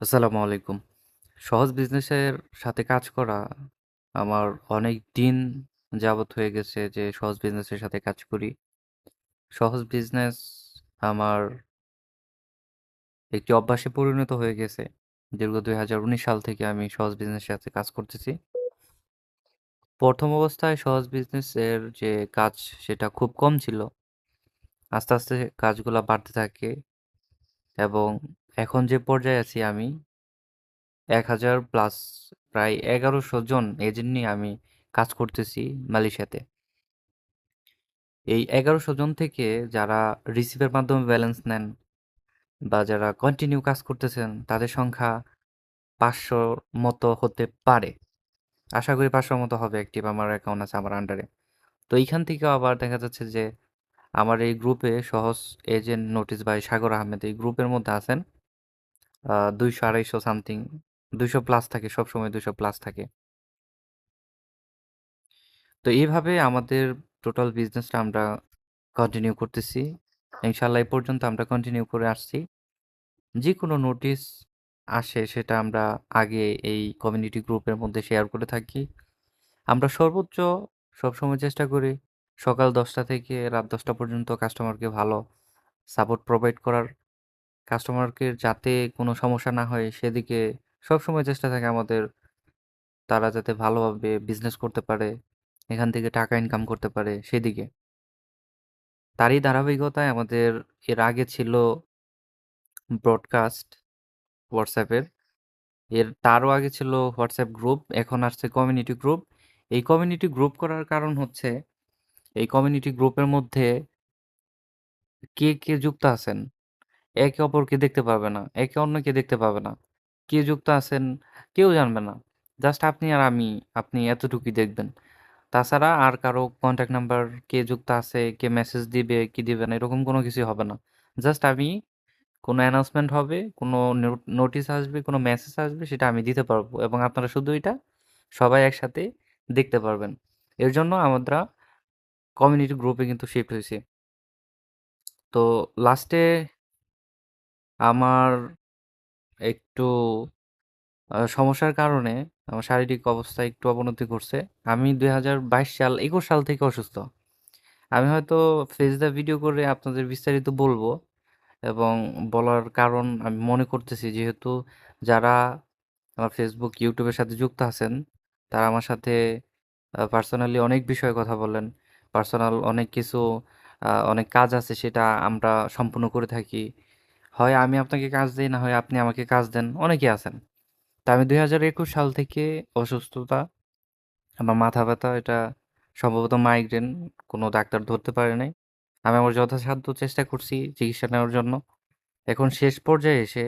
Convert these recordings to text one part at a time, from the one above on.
আসসালামু আলাইকুম। সহজ বিজনেসের সাথে কাজ করা আমার অনেক দিন যাবৎ হয়ে গেছে যে সহজ বিজনেসের সাথে কাজ করি। সহজ বিজনেস আমার একটি অভ্যাসে পরিণত হয়ে গেছে। দীর্ঘ ২০১৯ সাল থেকে আমি সহজ বিজনেসের সাথে কাজ করতেছি। প্রথম অবস্থায় সহজ বিজনেসের যে কাজ সেটা খুব কম ছিল। আস্তে, আস্তে কাজগুলা বাড়তে থাকে এবং এখন যে পর্যায়ে আছি আমি ১,০০০ প্লাস প্রায় ১১০০ জন এজেন্ট নিয়ে আমি কাজ করতেছি মালয়েশিয়াতে। এই ১১০০ জন থেকে যারা রিসিভের মাধ্যমে ব্যালেন্স নেন বা যারা কন্টিনিউ কাজ করতেছেন তাদের সংখ্যা ৫০০ র মতো হতে পারে। আশা করি ৫০০ র মতো হবে অ্যাক্টিভ আমার অ্যাকাউন্ট আছে আমার আন্ডারে। তো এইখান থেকেও আবার দেখা যাচ্ছে যে আমার এই গ্রুপে সহজ agent notice by Sagar Ahmed এই গ্রুপের মধ্যে আছেন আ ২০০-২৫০ সামথিং ২০০ প্লাস থাকে, সবসময় ২০০ প্লাস থাকে। তো এইভাবে আমাদের টোটাল বিজনেসটা আমরা কন্টিনিউ করতেছি। ইনশাল্লাহ এই পর্যন্ত আমরা কন্টিনিউ করে আসছি। যে কোনো নোটিস আসে সেটা আমরা আগে এই কমিউনিটি গ্রুপের মধ্যে শেয়ার করে থাকি। আমরা সর্বোচ্চ সবসময় চেষ্টা করি সকাল ১০টা থেকে রাত ১০টা পর্যন্ত কাস্টমারকে ভালো সাপোর্ট প্রোভাইড করার। কাস্টমারকে যাতে কোনো সমস্যা না হয় সেদিকে সবসময় চেষ্টা থাকে আমাদের তারা যাতে ভালোভাবে বিজনেস করতে পারে, এখান থেকে টাকা ইনকাম করতে পারে সেদিকে। তারই ধারাবাহিকতায় আমাদের এর আগে ছিল ব্রডকাস্ট হোয়াটসঅ্যাপের। এর তারও আগে ছিল হোয়াটসঅ্যাপ গ্রুপ, এখন আসছে কমিউনিটি গ্রুপ। এই কমিউনিটি গ্রুপ করার কারণ হচ্ছে, এই কমিউনিটি গ্রুপের মধ্যে কে, কে যুক্ত আছেন, একে অপরকে দেখতে পাবে না। একে অন্যকে দেখতে পাবে না। কে যুক্ত আছেন কেউ জানবে না। জাস্ট আপনি আর আমি, আপনি এতটুকুই দেখবেন। তাছাড়া আর কারও কনট্যাক্ট নাম্বার কে যুক্ত আছে, কে মেসেজ দিবে, কি দিবে না এরকম কোনো কিছুই হবে না। জাস্ট আমি কোনো অ্যানাউন্সমেন্ট হবে, কোনো নোটিস আসবে, কোনো মেসেজ আসবে সেটা আমি দিতে পারব এবং আপনারা শুধু এটা সবাই একসাথে দেখতে পারবেন। এর জন্য আমরা কমিউনিটি গ্রুপে কিন্তু শিফট হইছি। তো লাস্টে আমার একটু সমস্যার কারণে আমার শারীরিক অবস্থা একটু অবনতি ঘটছে। আমি ২০২২ সাল ২১ সাল থেকে অসুস্থ। আমি হয়তো ফেস দ্য ভিডিও করে আপনাদের বিস্তারিত বলব এবং বলার কারণ আমি মনে করতেছি যেহেতু যারা আমার ফেসবুক, ইউটিউবের সাথে যুক্ত আছেন, তারা আমার সাথে পার্সোনালি অনেক বিষয়ে কথা বলেন। পার্সোনাল অনেক কিছু অনেক কাজ আছে সেটা আমরা সম্পূর্ণ করে থাকি। হয় আমি আপনাকে কাজ দিই না হয় আপনি আমাকে কাজ দেন। অনেকেই আছেন। তা আমি ২০২১ সাল থেকে অসুস্থতা, আমার মাথা ব্যথা এটা সম্ভবত মাইগ্রেন, কোনো ডাক্তার ধরতে পারে নাই। আমি আমার যথাসাধ্য চেষ্টা করছি চিকিৎসা নেওয়ার জন্য। এখন শেষ পর্যায়ে এসে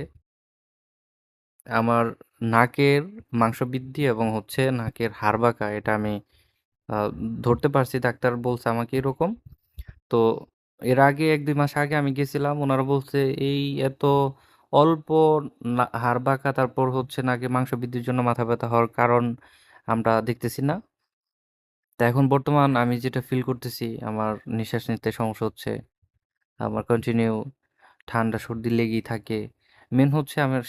আমার নাকের মাংসবৃদ্ধি এবং হচ্ছে নাকের হাড় বাঁকা এটা আমি ধরতে পারছি। ডাক্তার বলছে আমাকে এরকম। তো এর আগে ১-২ মাস আগে আমি গেছিলাম। উনারা বলছে, এই এত অল্প না বাঁকা, তারপর হচ্ছে নাকে মাংসবৃদ্ধির জন্য মাথা ব্যথা হওয়ার কারণ আমরা দেখতেছি না। তো এখন বর্তমান আমি যেটা ফিল করতেছি, আমার নিঃশ্বাস নিতে সমস্যা হচ্ছে। আমার কন্টিনিউ ঠান্ডা সর্দি লেগেই থাকে। মেইন হচ্ছে আমার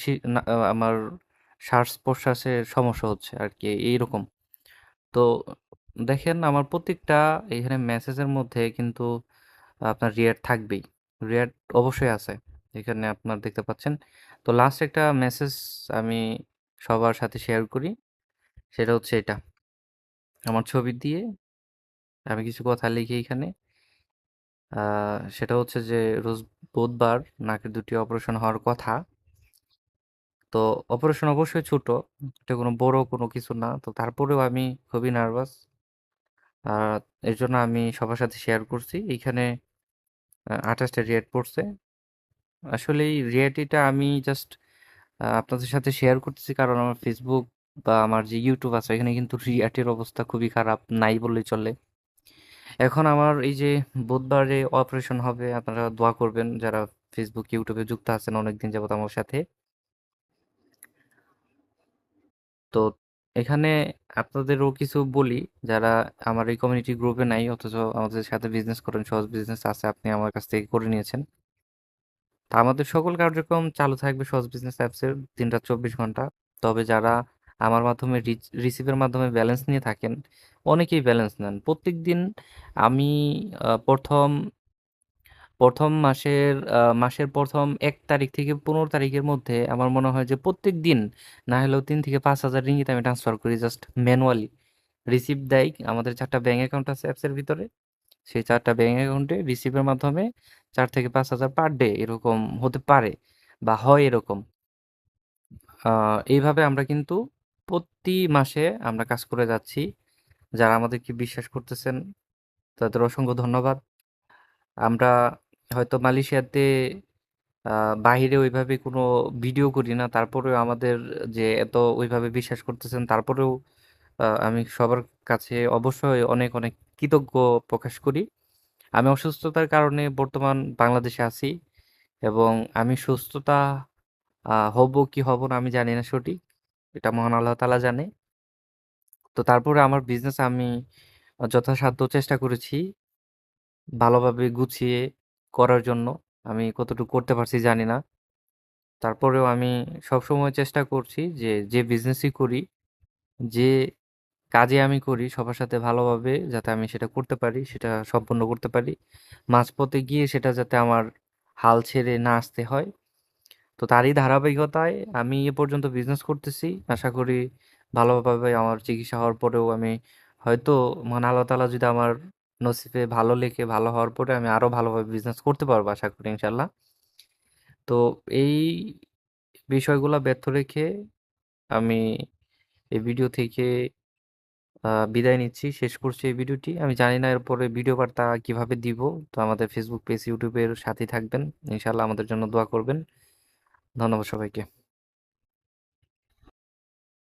আমার শ্বাস-প্রশ্বাসের সমস্যা হচ্ছে আর আরকি, এইরকম। তো দেখেন, আমার প্রত্যেকটা এখানে মেসেজের মধ্যে কিন্তু আপনার রিঅ্যাক্ট থাকবেই। রিঅ্যাক্ট অবশ্যই আছে। এখানে আপনার দেখতে পাচ্ছেন। তো লাস্ট একটা মেসেজ আমি সবার সাথে শেয়ার করি। সেটা হচ্ছে এটা। আমার ছবি দিয়ে আমি কিছু কথা লিখি এখানে। সেটা হচ্ছে যে রোজ বুধবার নাকের দুটি অপারেশন হওয়ার কথা। তো অপারেশন অবশ্যই ছোট। এটা কোনো বড় কোনো কিছু না। তো তারপরেও আমি খুবই নার্ভাস। আ জন্য আমি সবার সাথে শেয়ার করছি। এইখানে আ ২৮ টা রিঅ্যাক্ট পড়ছে। আসলে এই রিঅ্যাক্টটা আমি জাস্ট আপনাদের সাথে শেয়ার করতেছি কারণ আমার ফেসবুক বা আমার যে ইউটিউব আছে এখানে কিন্তু রিঅ্যাক্টের অবস্থা খুবই খারাপ, নাই বললেই চলে। এখন আমার এই যে বুধবারে অপারেশন হবে আপনারা দোয়া করবেন যারা ফেসবুক ইউটিউবে যুক্ত আছেন অনেকদিন যাবত আমার সাথে। তো এখানে আপনাদেরও কিছু বলি যারা আমার এই কমিউনিটি গ্রুপে নাই অথচ আমাদের সাথে বিজনেস করেন, সহজ বিজনেস আছে আপনি আমার কাছ থেকে করে নিয়েছেন। তা আমাদের সকল কার্যক্রম চালু থাকবে সহজ বিজনেস অ্যাপসের দিন রাত চব্বিশ ঘণ্টা তবে যারা আমার মাধ্যমে রিসিভের মাধ্যমে ব্যালেন্স নিয়ে থাকেন অনেকেই ব্যালেন্স নেন প্রত্যেক দিন আমি প্রথম প্রথম মাসের মাসের প্রথম এক তারিখ থেকে পনেরো তারিখের মধ্যে আমার মনে হয় যে প্রত্যেক দিন না হলেও তিন থেকে পাঁচ হাজার রিঙ্গিত আমি ট্রান্সফার করি জাস্ট ম্যানুয়ালি রিসিভ দেয় আমাদের চারটা ব্যাঙ্ক অ্যাকাউন্ট আছে অ্যাপসের ভিতরে। সেই চারটা ব্যাঙ্ক অ্যাকাউন্টে রিসিভের মাধ্যমে চার থেকে পাঁচ হাজার পার ডে এরকম হতে পারে বা হয় এরকম। এইভাবে আমরা কিন্তু প্রতি মাসে আমরা কাজ করে যাচ্ছি। যারা আমাদেরকে বিশ্বাস করতেছেন তাদের অসংখ্য ধন্যবাদ। আমরা হয়তো মালয়েশিয়াতে বাহিরে ওইভাবে কোনো ভিডিও করি না। তারপরেও আমাদের যে এত ওইভাবে বিশ্বাস করতেছেন, তারপরেও আমি সবার কাছে অবশ্যই অনেক অনেক কৃতজ্ঞ প্রকাশ করি। আমি অসুস্থতার কারণে বর্তমান বাংলাদেশে আছি এবং আমি সুস্থতা হব কি হব না আমি জানি না সঠিক। এটা মহান আল্লাহ তাআলা জানে। তো তারপরে আমার বিজনেস আমি যথাসাধ্য চেষ্টা করেছি। ভালোভাবে গুছিয়ে করার জন্য। আমি কতটুকু করতে পারছি জানি না। তারপরেও আমি সবসময় চেষ্টা করছি যে যে বিজনেসই করি, যে কাজে আমি করি, সবার সাথে ভালোভাবে যাতে আমি সেটা করতে পারি, সেটা সম্পন্ন করতে পারি। মাঝপথে গিয়ে সেটা যাতে আমার হাল ছেড়ে না আসতে হয়। তো তারই ধারাবাহিকতায় আমি এ পর্যন্ত বিজনেস করতেছি। আশা করি ভালোভাবে আমার চিকিৎসা হওয়ার পরেও আমি হয়তো মহান আল্লাহ তাআলা যদি আমার নসিবে ভালো লেখে ভালো হওয়ার পরে আমি আরও ভালোভাবে বিজনেস করতে পারব আশা করি ইনশাল্লাহ তো এই বিষয়গুলো ব্যর্থ রেখে আমি এই ভিডিও থেকে বিদায় নিচ্ছি। শেষ করছি এই ভিডিওটি আমি জানি না এরপরে ভিডিও বার্তা কীভাবে দিব। তো আমাদের ফেসবুক পেজ ইউটিউবের সাথেই থাকবেন। ইনশাল্লাহ আমাদের জন্য দোয়া করবেন। ধন্যবাদ সবাইকে।